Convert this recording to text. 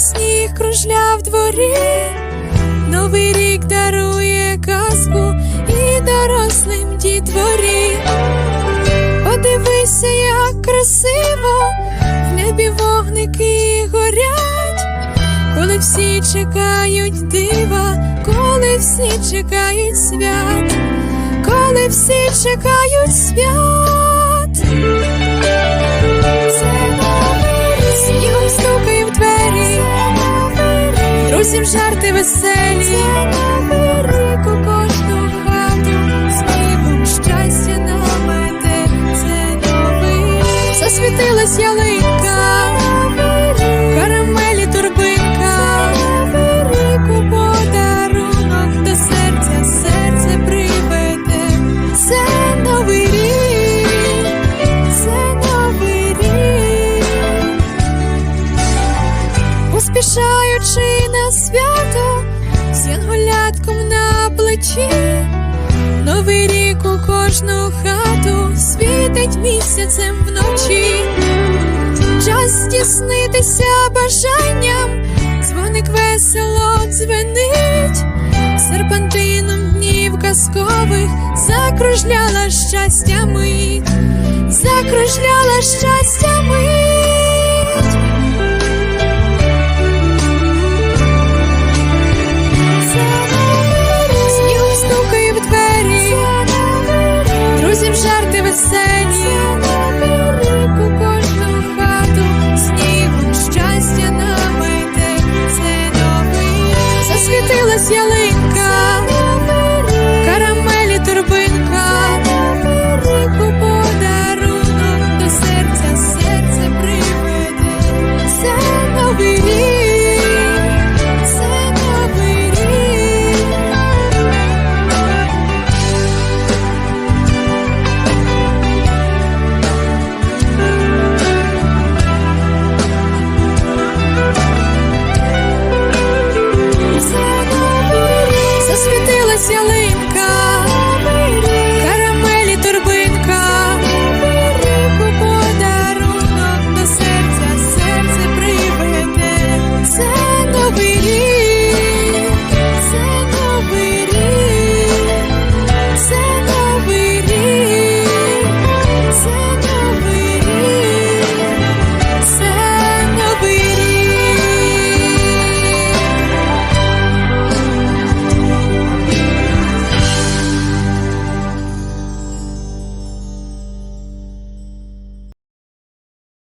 сніг кружляв в дворі, новий рік дарує казку і дорослим дітворі. Подивися, як красиво в небі вогники горять, коли всі чекають дива, коли всі чекають свят, коли всі чекають свят. Друзям жарти веселі. Новий рік у кожну хату, снігом щастя намете. Це новий засвітилась ялинка, на новий рік у кожну хату світить місяцем вночі, час здійснитися бажанням, дзвоник весело дзвенить, серпантином днів казкових закружляла щастя мить, закружляла щастя ever sent you.